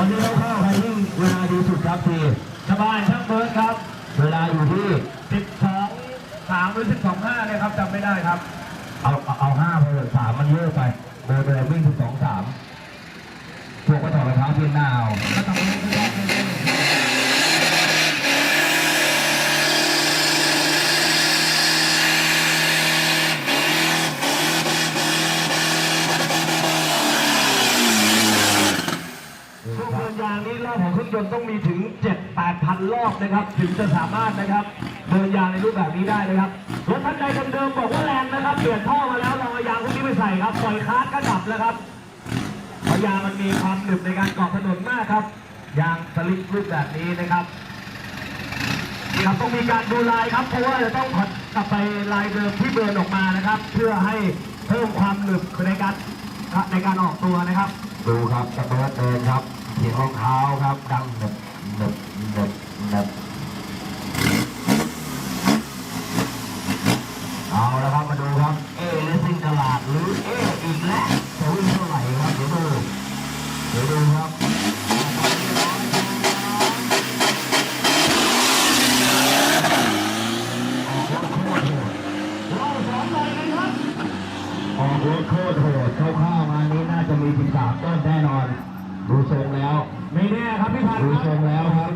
อนนี้เราเข้าใครยิ่งเวลาดีสุดครับทีสบายช่างเบิร์ดครับ เวลาอยู่ที่12 3หรือ12 5เลยครับจำไม่ได้ครับ เอาเอาเอาห้าไปเลยสามมันเยอะไปเบอร์เดิมวิ่งถึงสองสามพวกก็ถอดรองเท้าเพี้ยนหน้าเอา ก็ต้องเล่นที่รอบเล่น เครื่องเดินยางนี้รอบของเครื่องยนต์ต้องมีถึง 7 8พันรอบนะครับ ถึงจะสามารถนะครับเดินยางในรูปแบบนี้ได้นะครับรถท่านใดเดิมๆบอกว่าแรงนะครับ เปลี่ยนท่อมาแล้วลองเอายางพวกนี้ไปใส่ครับปล่อยคาร์ดก็ดับแล้วครับเพราะยางมันมีความหนึบในการเกาะถนนมากครับ ยางสลิปรูปแบบนี้นะครับครับต้องมีการดูลายครับ เพราะว่าจะต้องผัดกลับไปลายเดิมที่เบิร์นออกมานะครับ เพื่อให้เพิ่มความหนึบในการในการออกตัวนะครับ ดูครับสเปิร์ตเดินครับเสียงรองเท้าครับดังหนึบหนึบหนึบหนึบเอาละครับมาดูครับ เอเลสซิงตลาดหรือเออีกแล้วจะวิ่งเท่าไหร่ครับเดี๋ยวดูเดี๋ยวดูครับเราสองเลยครับอกรถโคตรโหดเข้าข้าวมานี้ น่าจะมีถึงสามต้นแน่นอน ดูทรงแล้ว ไม่แน่ครับพี่พันธ์ดูทรงแล้วครับ